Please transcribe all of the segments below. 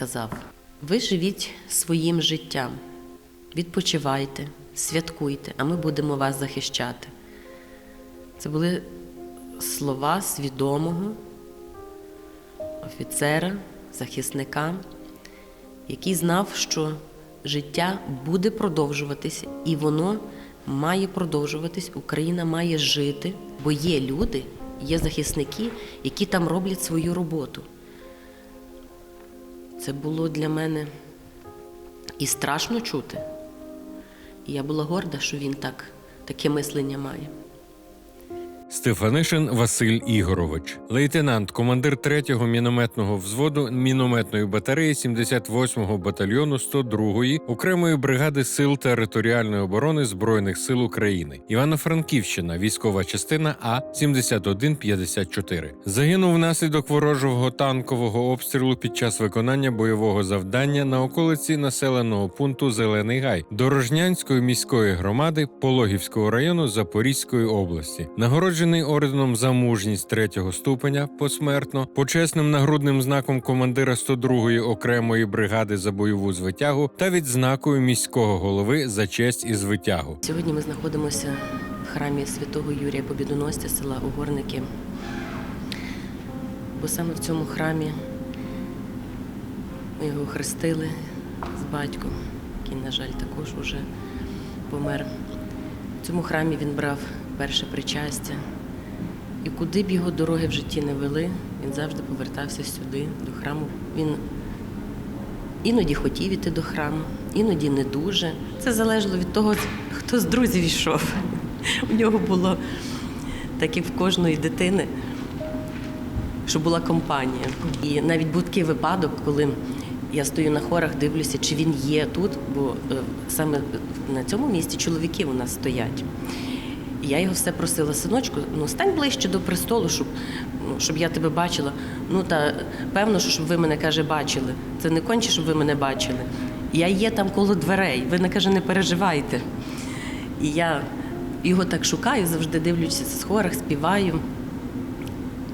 сказав: ви живіть своїм життям, відпочивайте, святкуйте, а ми будемо вас захищати. Це були слова свідомого офіцера, захисника, який знав, що життя буде продовжуватися, і воно має продовжуватись. Україна має жити, бо є люди, є захисники, які там роблять свою роботу. Це було для мене і страшно чути. І я була горда, що він так, таке мислення має. Стефанишин Василь Ігорович, лейтенант, командир 3-го мінометного взводу мінометної батареї 78-го батальйону 102-ї окремої бригади сил територіальної оборони збройних сил України. Івано-Франківщина, військова частина А 7154. Загинув внаслідок ворожого танкового обстрілу під час виконання бойового завдання на околиці населеного пункту Зелений Гай Дорожнянської міської громади Пологівського району Запорізької області. Нагороджений орденом за мужність третього ступеня посмертно, почесним нагрудним знаком командира 102-ї окремої бригади за бойову звитягу та відзнакою міського голови за честь і звитягу. Сьогодні ми знаходимося в храмі святого Юрія Побідоносця села Угорники. Бо саме в цьому храмі ми його хрестили з батьком, який, на жаль, також уже помер. В цьому храмі він брав перше причастя. І куди б його дороги в житті не вели, він завжди повертався сюди, до храму. Він іноді хотів іти до храму, іноді не дуже. Це залежало від того, хто з друзів йшов. У нього було, так як в кожної дитини, що була компанія. І навіть був такий випадок, коли я стою на хорах, дивлюся, чи він є тут, бо е, саме на цьому місці чоловіки у нас стоять. І я його все просила, синочку, ну стань ближче до престолу, щоб, ну, щоб я тебе бачила. Ну та певно, що щоб ви мене каже, бачили. Це не конче, щоб ви мене бачили. Я є там коло дверей. Ви не каже, не переживайте. І я його так шукаю, завжди дивлюся з хорах, співаю.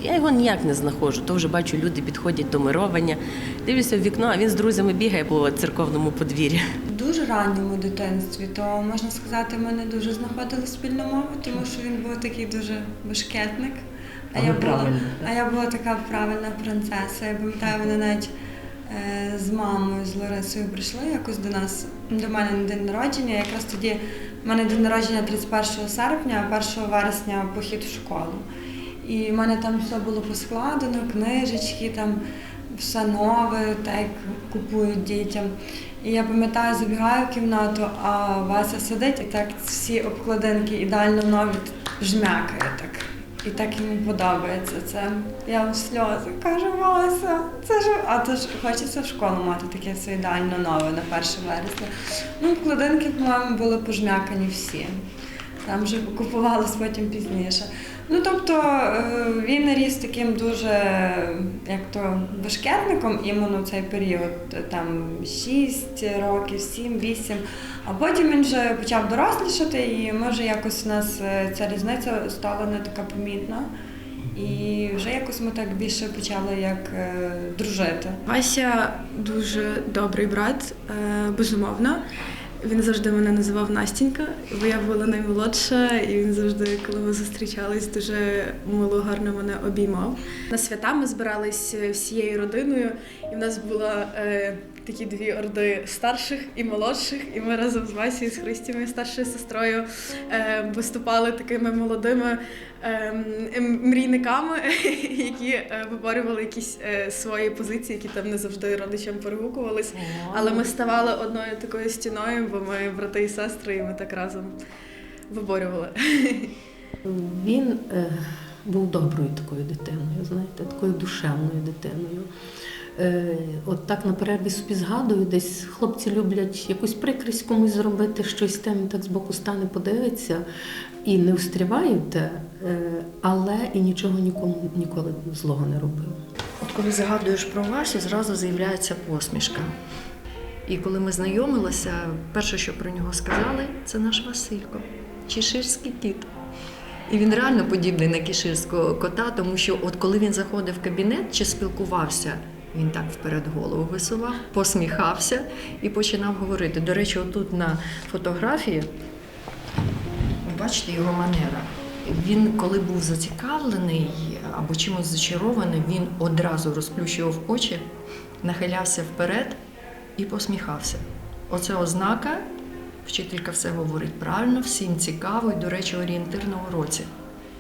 Я його ніяк не знаходжу. То вже бачу, люди підходять до мировання. Дивлюся в вікно, а він з друзями бігає по церковному подвір'ю. Дуже ранньому дитинстві, то можна сказати, ми не дуже знаходили спільну мову, тому що він був такий дуже бешкетник. А ви правильна, а я була така правильна принцеса. Я пам'ятаю, вони навіть е, з мамою, з Ларисою прийшли якось до нас, до мене на день народження. Якраз тоді в мене день народження 31 серпня, а 1 вересня похід в школу. І в мене там все було поскладено, книжечки, там все нове, так купують дітям. І я пам'ятаю, забігаю в кімнату, а Вася сидить і так всі обкладинки ідеально нові жмякає так. І так йому подобається це. Я в сльози кажу, Вася, це ж а то ж хочеться в школу мати таке все ідеально нове на 1 вересня. Ну, обкладинки, по-моєму, були пожмякані всі. Там вже купувалось потім пізніше. Ну тобто е, він ріс таким дуже, як то бешкетником іменно цей період, там 6 років, 7-8. А потім він вже почав дорослішати, і може якось у нас е, ця різниця стала не така помітна. І вже якось ми так більше почали як е, дружити. Вася дуже добрий брат, е, безумовно. Він завжди мене називав Настінька, бо я була наймолодша, і він завжди, коли ми зустрічались, дуже мило, гарно мене обіймав. На свята ми збирались всією родиною, і в нас була. е, такі дві орди старших і молодших. І ми разом з Васією, з Христі, старшою сестрою, е, виступали такими молодими е, мрійниками, які е, виборювали якісь е, свої позиції, які там не завжди родичам перегукувались. Але ми ставали одною такою стіною, бо ми брати і сестри, і ми так разом виборювали. Він е, був доброю такою дитиною, знаєте, такою душевною дитиною. Е, от так на перерві собі згадую, десь хлопці люблять якусь прикрість комусь зробити, щось там так збоку стане, подивиться і не те, е, але і нічого нікому ніколи злого не робив. От коли згадуєш про Васю, зразу з'являється посмішка. І коли ми знайомилися, перше, що про нього сказали, це наш Василько, чеширський кіт. І він реально подібний на кіширського кота, тому що от коли він заходив в кабінет чи спілкувався, Він так вперед голову висував, посміхався і починав говорити. До речі, отут на фотографії, бачите його манера. Він, коли був зацікавлений або чимось зачарований, він одразу розплющував очі, нахилявся вперед і посміхався. Оце ознака, вчителька все говорить правильно, всім цікаво і, до речі, орієнтир на уроці.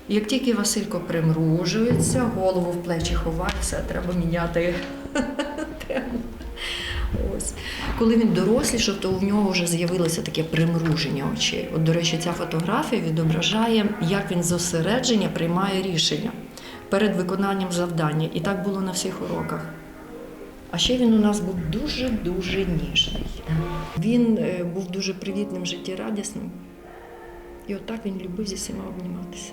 Як тільки Василько примружується, голову в плечі ховає, все треба міняти. Ось. Коли він дорослішав, то у нього вже з'явилося таке примруження очей. От, до речі, ця фотографія відображає, як він зосередження приймає рішення перед виконанням завдання. І так було на всіх уроках. А ще він у нас був дуже-дуже ніжний. Він е, був дуже привітним, життєрадісним. І отак він любив зі всіма обніматися.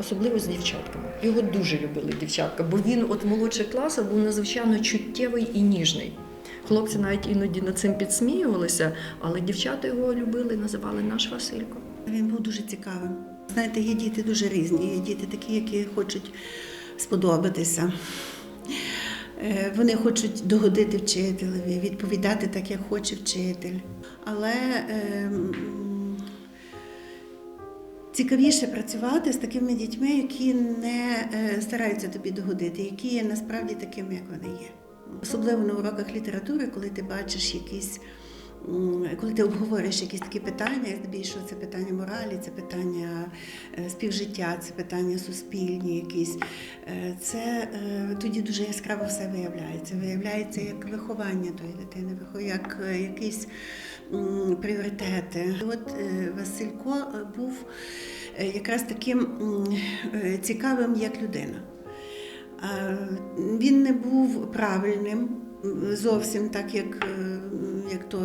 Особливо з дівчатками. Його дуже любили дівчатка, бо він от молодших класах був надзвичайно чуттєвий і ніжний. Хлопці навіть іноді над цим підсміювалися, але дівчата його любили, називали наш Василько. Він був дуже цікавим. Знаєте, є діти дуже різні. Є діти такі, які хочуть сподобатися. Е, Вони хочуть догодити вчителеві, відповідати так, як хоче вчитель. Але ем, цікавіше працювати з такими дітьми, які не е, стараються тобі догодити, які є насправді такими, як вони є. Особливо на уроках літератури, коли ти бачиш якісь коли ти обговорюєш якісь такі питання, здебільшого це питання моралі, це питання е, співжиття, це питання суспільні якісь, е, це тоді дуже яскраво все виявляється. Виявляється як виховання тої дитини, як м, пріоритети. От е, Василько е, був е, якраз таким цікавим як людина. Він не був правильним зовсім так, як, як то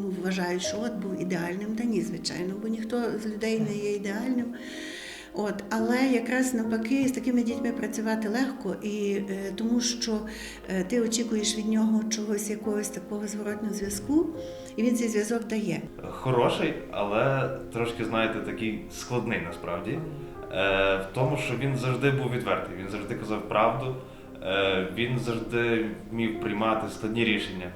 ну, вважають, що от був ідеальним. Та ні, звичайно, бо ніхто з людей не є ідеальним. От, але якраз навпаки з такими дітьми працювати легко, і е, тому що е, ти очікуєш від нього чогось якогось такого зворотного зв'язку, і він цей зв'язок дає. Хороший, але трошки, знаєте, такий складний насправді. Е, в тому, що він завжди був відвертий, він завжди казав правду, е, він завжди вмів приймати складні рішення,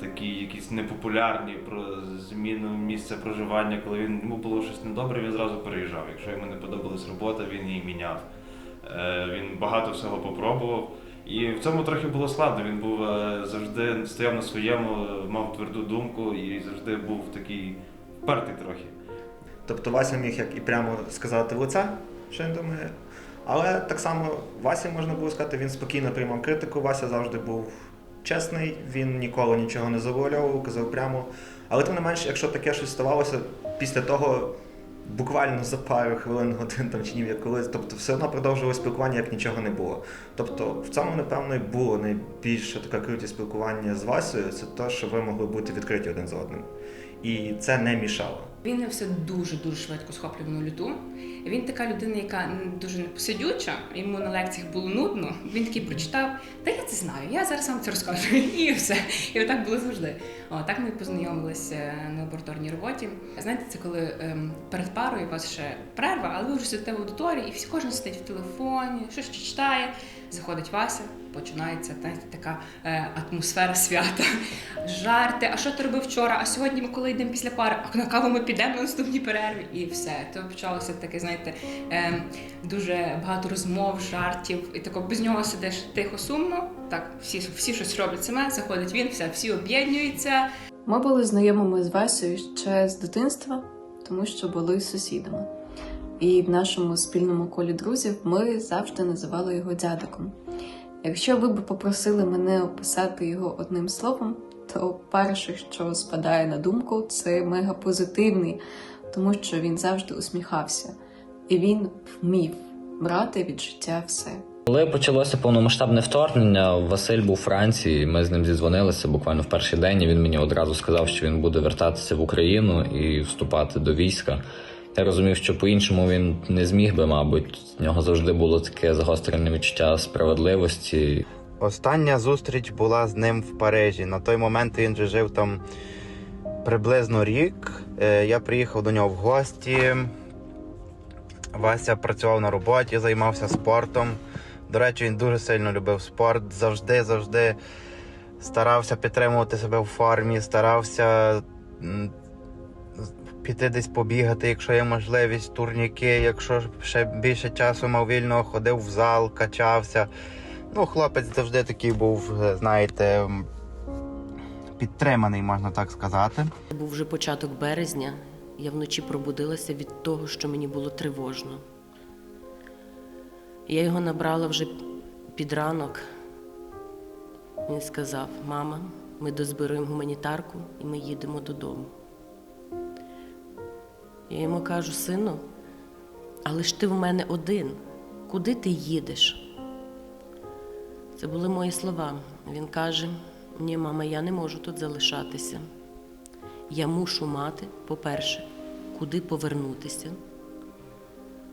такі якісь непопулярні про зміну місця проживання. Коли він йому було щось недобре, він зразу переїжджав. Якщо йому не подобалась робота, він її міняв. Е, він багато всього попробував. І в цьому трохи було складно. Він був е, завжди стояв на своєму, е, мав тверду думку і завжди був такий впертий трохи. Тобто Вася міг як і прямо сказати в лице, що він думає. Але так само Васі можна було сказати, він спокійно приймав критику. Вася завжди був чесний, він ніколи нічого не завуальовував, казав прямо. Але тим не менш, якщо таке щось ставалося після того, буквально за пару хвилин, годин там чи днів, як колись, тобто все одно продовжувало спілкування, як нічого не було. Тобто в цьому, напевно, і було найбільша така крутість спілкування з Васею, це те, що ви могли бути відкриті один з одним. І це не мішало. Він все дуже дуже швидко схоплював на люту. Він така людина, яка дуже непосидюча, йому на лекціях було нудно. Він такий прочитав, та я це знаю, я зараз вам це розкажу. І все. І отак було завжди. О, так ми познайомилися на лабораторній роботі. Знаєте, це коли ем, перед парою у вас ще перерва, але ви вже сидите в аудиторії, і всі кожен сидить в телефоні, щось читає. Заходить Вася, починається знаєте, така е, атмосфера свята. Жарти, а що ти робив вчора? А сьогодні ми коли йдемо після пари, а на каву ми на наступній перерві, і все. То почалося таке, знаєте, е, дуже багато розмов, жартів, і тако без нього сидиш тихо, сумно. Так, всі, всі щось роблять саме, заходить він, все, всі об'єднуються. Ми були знайомими з Васею ще з дитинства, тому що були сусідами. І в нашому спільному колі друзів ми завжди називали його дядиком. Якщо ви б попросили мене описати його одним словом, то перше, що спадає на думку, це мегапозитивний, тому що він завжди усміхався, і він вмів брати від життя все. Коли почалося повномасштабне вторгнення, Василь був у Франції. Ми з ним зідзвонилися буквально в перший день. і Він мені одразу сказав, що він буде вертатися в Україну і вступати до війська. Я розумів, що по-іншому він не зміг би, мабуть. В нього завжди було таке загострене відчуття справедливості. Остання зустріч була з ним в Парижі. На той момент він вже жив там приблизно рік. Е, Я приїхав до нього в гості. Вася працював на роботі, займався спортом. До речі, він дуже сильно любив спорт, завжди, завжди старався підтримувати себе в формі, старався піти десь побігати, якщо є можливість, турніки, якщо ще більше часу мав вільного, ходив в зал, качався. Ну, хлопець завжди такий був, е, знаєте, підтриманий, можна так сказати. Був вже початок березня. Я вночі пробудилася від того, що мені було тривожно. Я його набрала вже під ранок. Він сказав: мама, ми дозбируємо гуманітарку і ми їдемо додому. Я йому кажу, сину, але ж ти в мене один. Куди ти їдеш? Це були мої слова. Він каже: Ні, мама, я не можу тут залишатися. Я мушу мати, по-перше, куди повернутися.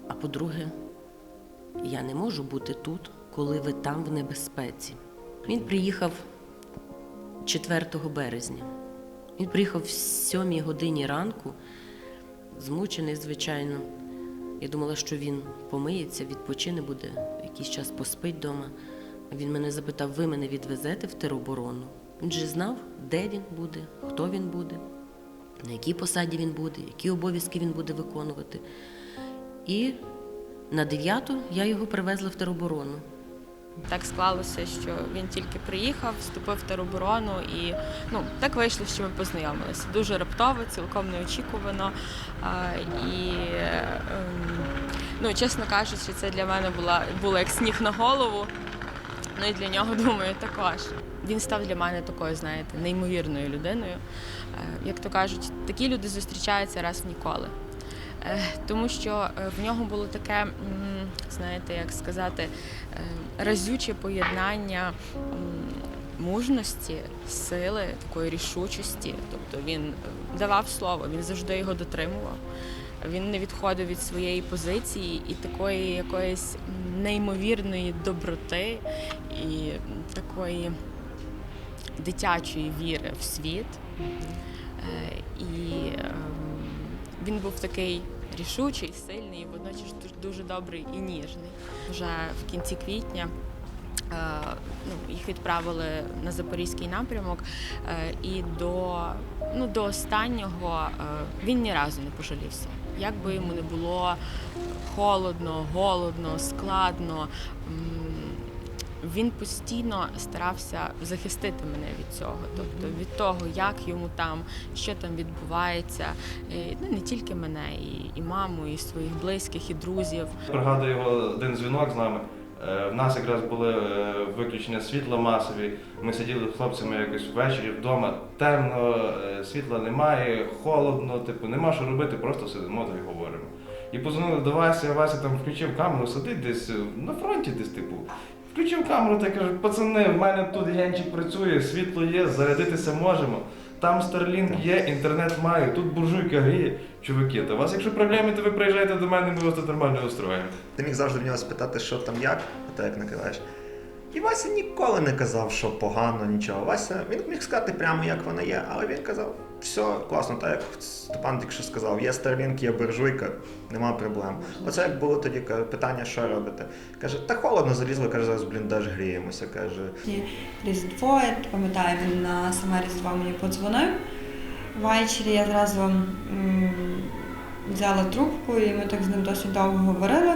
А по-друге, я не можу бути тут, коли ви там в небезпеці. Він приїхав 4 березня. Він приїхав в 7 годині ранку, змучений, звичайно. Я думала, що він помиється, відпочине буде, якийсь час поспить вдома. Він мене запитав: ви мене відвезете в тероборону? Він же знав, де він буде, хто він буде, на якій посаді він буде, які обов'язки він буде виконувати. І на 9 я його привезла в тероборону. Так склалося, що він тільки приїхав, вступив в тероборону, і ну так вийшло, що ми познайомилися. Дуже раптово, цілком неочікувано. А, і ем, ну, чесно кажучи, це для мене була було як сніг на голову. Ну і для нього, думаю, також. Він став для мене такою, знаєте, неймовірною людиною. Е, Як то кажуть, такі люди зустрічаються раз ніколи. Е, Тому що е, в нього було таке, знаєте, як сказати, разюче поєднання мужності, сили, такої рішучості. Тобто він давав слово, він завжди його дотримував. Він не відходив від своєї позиції і такої якоїсь неймовірної доброти і такої дитячої віри в світ. Е, І ем, він був такий рішучий, сильний, водночас дуже- добрий і ніжний. Вже в кінці квітня е, ну, їх відправили на запорізький напрямок, е, і до, ну, до останнього він ні разу не пожалівся. Як би йому не було холодно, голодно, складно. Він постійно старався захистити мене від цього, тобто від того, як йому там, що там відбувається, ну не тільки мене, і, і маму, і своїх близьких, і друзів. Пригадую його один дзвінок з нами. Е, В нас якраз були е, виключення світла масові. Ми сиділи з хлопцями якось ввечері вдома. Темно, е, світла немає, холодно, типу, нема що робити, просто сидимо й говоримо. І позвонили до Васі, а Вася там включив камеру, сидить десь на фронті, десь типу. Включив камеру та каже, пацани, в мене тут янчик працює, світло є, зарядитися можемо. Там Starlink є, інтернет маю, тут буржуйка гріє. Чуваки, та у вас якщо проблеми, то ви приїжджаєте до мене, ми вас тут нормально устроїмо. Ти міг завжди в нього спитати, що там як, а то як накидаєш. І Вася ніколи не казав, що погано, нічого. Вася він міг сказати прямо, як вона є, але він казав, все класно, так як Степан тільки що сказав, є Starlink, є буржуйка, нема проблем. Оце як було тоді питання, що робите. Каже, та холодно залізли, каже, зараз бліндаж гріємося. каже. Різдво, я пам'ятаю, він на саме Різдво мені подзвонив. Ввечері я зразу взяла трубку і ми так з ним досить довго говорили.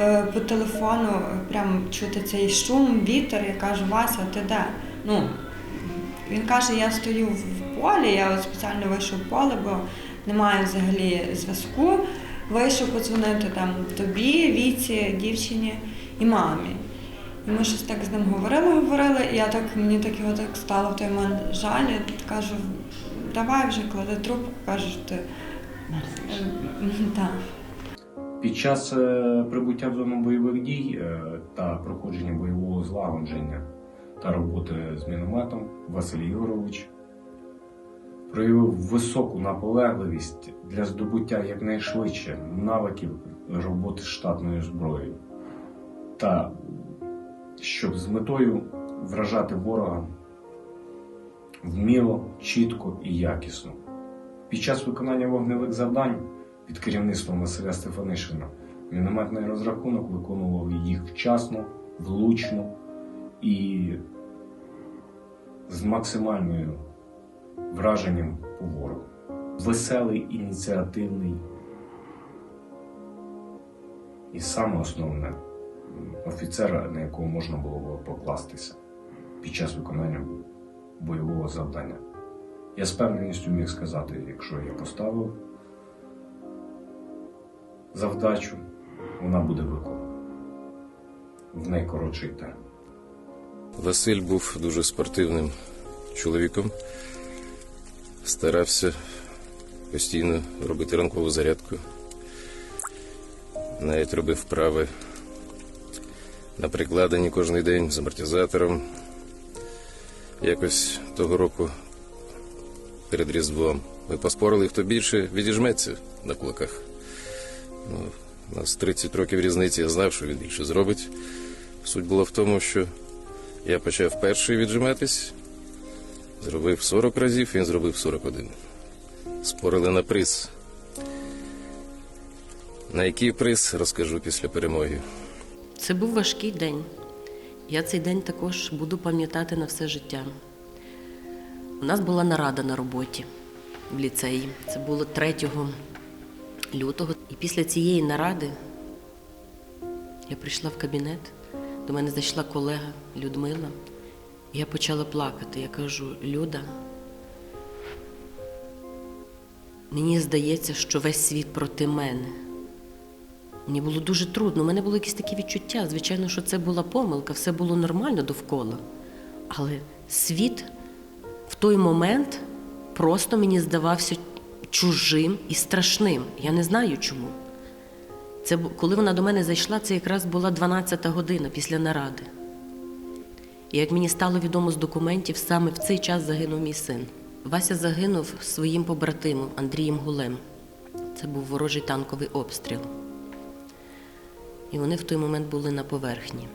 Е, По телефону прям чути цей шум, вітер. Я кажу, Вася, ти де? Ну, він каже, я стою в полі, я от спеціально вийшов в поле, бо немає взагалі зв'язку. Вийшов подзвонити там тобі, віці, дівчині і мамі. І ми щось так з ним говорили, говорили, і я так, мені так його так стало в той момент жаль. Я кажу, давай вже клади трубку, кажеш ти. Так. Під час е, прибуття в зону бойових дій е, та проходження бойового злагодження та роботи з мінометом Василь Ігорович проявив високу наполегливість для здобуття якнайшвидше навиків роботи штатною зброєю та щоб з метою вражати ворога вміло, чітко і якісно. Під час виконання вогневих завдань під керівництвом Василя Стефанишина мінометний розрахунок виконував їх вчасно, влучно і з максимальною враженням по ворогу. Веселий, ініціативний. І саме основне м, офіцер, на якого можна було покластися під час виконання бойового завдання. Я з певненістю міг сказати, якщо я поставив завдачу, вона буде виконана в найкоротший термін. Василь був дуже спортивним чоловіком. Старався постійно робити ранкову зарядку. Навіть робив вправи на прикладенні кожен день з амортизатором. Якось того року перед Різдвом ми поспорили, хто більше відіжметься на кулаках. Ну, у нас 30 років різниці, я знав, що він більше зробить. Суть була в тому, що я почав перший віджиматись, зробив 40 разів, він зробив 41. Спорили на приз. На який приз розкажу після перемоги. Це був важкий день. Я цей день також буду пам'ятати на все життя. У нас була нарада на роботі в ліцеї. Це було 3 лютого. І після цієї наради я прийшла в кабінет, до мене зайшла колега Людмила. Я почала плакати. Я кажу: Люда, мені здається, що весь світ проти мене. Мені було дуже трудно. У мене було якісь такі відчуття. Звичайно, що це була помилка, все було нормально довкола. Але світ в той момент просто мені здавався чужим і страшним. Я не знаю чому. Це коли вона до мене зайшла, це якраз була 12 година після наради. І як мені стало відомо з документів, саме в цей час загинув мій син. Вася загинув своїм побратимом Андрієм Гулем. Це був ворожий танковий обстріл. І вони в той момент були на поверхні.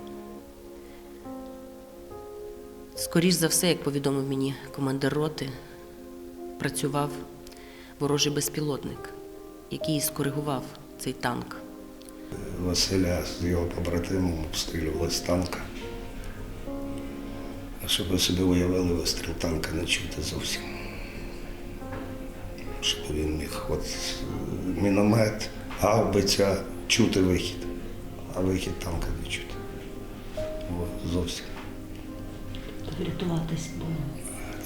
Скоріш за все, як повідомив мені командир роти, працював ворожий безпілотник, який скоригував цей танк. Василя з його побратимом обстрілювали з танка. Щоб ви собі уявили, вистріл танка не чути зовсім. Щоб він міг от міномет, гаубиця чути вихід, а вихід танка не чути. О, зовсім. Врятуватись було.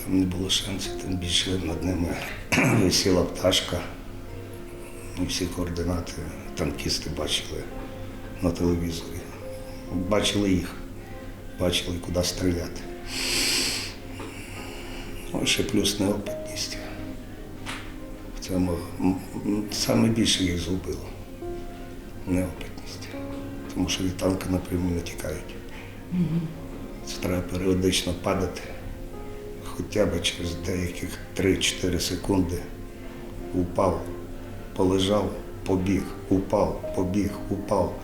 Там не було шансів, тим більше над ними висіла пташка. І всі координати танкісти бачили на телевізорі. Бачили їх, бачили, куди стріляти. Ще плюс неопитність. Цьому саме більше їх згубило. Неопитність. Тому що від танка напряму не тікають. Це треба періодично падати, хоча б через деяких 3-4 секунди упав, полежав, побіг, упав, побіг, упав.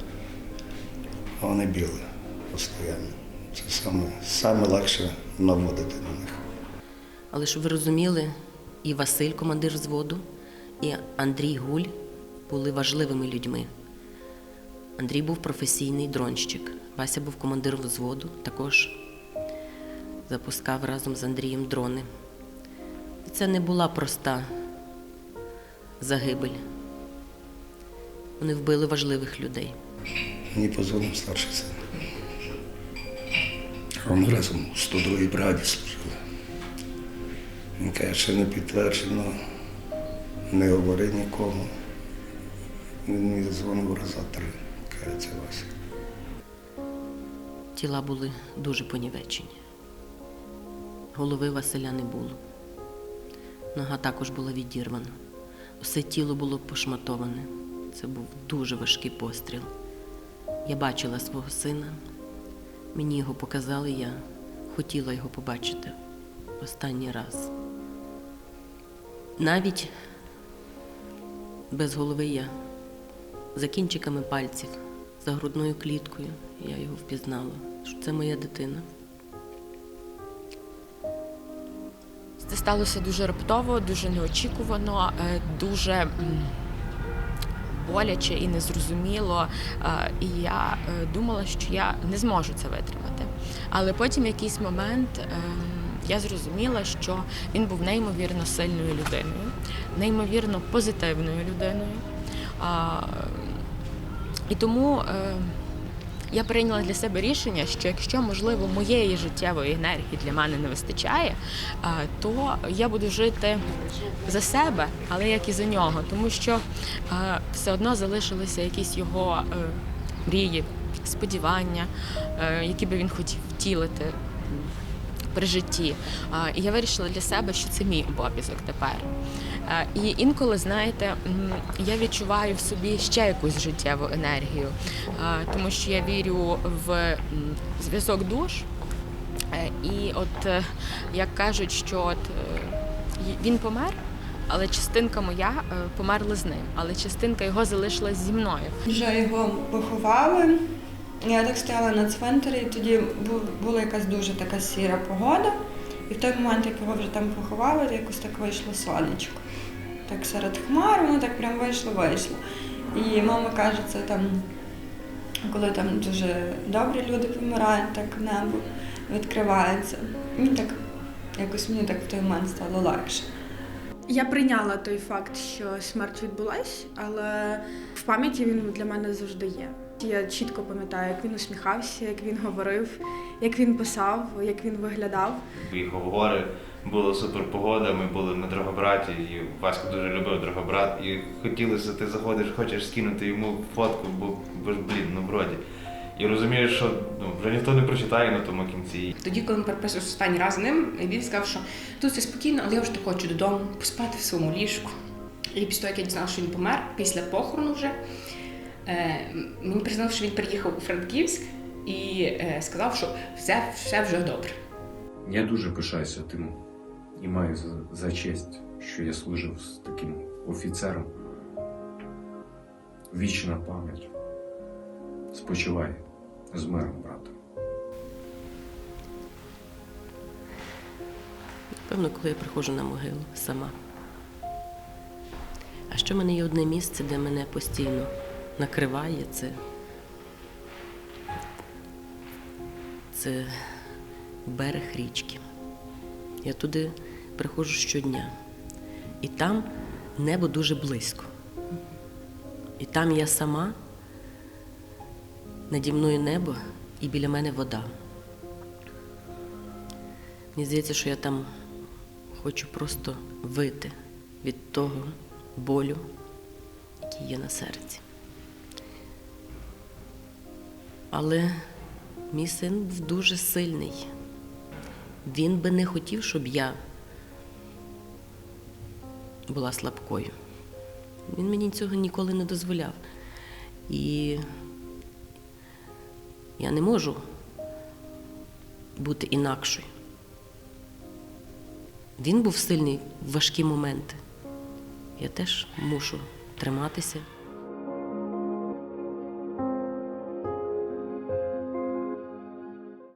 А вони бігли постійно. Це саме, саме легше наводити на них. Але щоб ви розуміли, і Василь, командир взводу, і Андрій Гуль були важливими людьми. Андрій був професійний дронщик. Вася був командиром взводу, також запускав разом з Андрієм дрони. І це не була проста загибель. Вони вбили важливих людей. Мені позвонив старший син. Ми разом у 102-й бригаді служили. Він каже, що не підтверджено, не говори нікому. Він мені дзвонив раза три. Каже, це Вася. Тіла були дуже понівечені. Голови Василя не було. Нога також була відірвана. Усе тіло було пошматоване. Це був дуже важкий постріл. Я бачила свого сина. Мені його показали, я хотіла його побачити останній раз. Навіть без голови я за кінчиками пальців, за грудною кліткою я його впізнала, що це моя дитина. Це сталося дуже раптово, дуже неочікувано, е, дуже боляче і незрозуміло. е, І я е, думала, що я не зможу це витримати. Але потім в якийсь момент ем, я зрозуміла, що він був неймовірно сильною людиною, неймовірно позитивною людиною. І тому е, я прийняла для себе рішення, що якщо, можливо, моєї життєвої енергії для мене не вистачає, то я буду жити за себе, але як і за нього, тому що все одно залишилися якісь його е, мрії, сподівання, е, які би він хотів втілити при житті. І я вирішила для себе, що це мій обов'язок тепер. Е, І інколи, знаєте, я відчуваю в собі ще якусь життєву енергію, е, тому що я вірю в зв'язок душ. Е, І от як кажуть, що от він помер, але частинка моя померла з ним, але частинка його залишилась зі мною. Вже його поховали. Я так стояла на цвинтарі, і тоді бу- була якась дуже така сіра погода. І в той момент, як його вже там поховали, якось так вийшло сонечко. Так серед хмар, воно так прям вийшло, вийшло. І мама каже, це там, коли там дуже добрі люди помирають, так небо відкривається. І так якось мені так в той момент стало легше. Я прийняла той факт, що смерть відбулась, але в пам'яті він для мене завжди є. Я чітко пам'ятаю, як він усміхався, як він говорив, як він писав, як він виглядав. Поїхав в гори, була супер погода, ми були на Дрогобраті, і Васько дуже любив Дрогобрат. І хотілося, ти заходиш, хочеш скинути йому фотку, бо, бо ж блін, ну вроді. І розумієш, що ну, вже ніхто не прочитає на тому кінці. Тоді, коли ми переписувалися останній раз з ним, він сказав, що тут все спокійно, але я вже так хочу додому, поспати в своєму ліжку. І після того, як я дізналася, що він помер, після похорону вже, е, мені признав, що він приїхав у Франківськ і е, сказав, що все, все вже добре. Я дуже пишаюся тим і маю за, за честь, що я служив з таким офіцером. Вічна пам'ять. Спочивай з миром, брате. Певно, коли я приходжу на могилу сама. А що в мене є одне місце, де мене постійно накриває, це, це берег річки. Я туди приходжу щодня. І там небо дуже близько. І там я сама, наді мною небо і біля мене вода. Мені здається, що я там хочу просто вити від того болю, який є на серці. Але мій син був дуже сильний. Він би не хотів, щоб я була слабкою. Він мені цього ніколи не дозволяв. І я не можу бути інакшою. Він був сильний в важкі моменти. Я теж мушу триматися.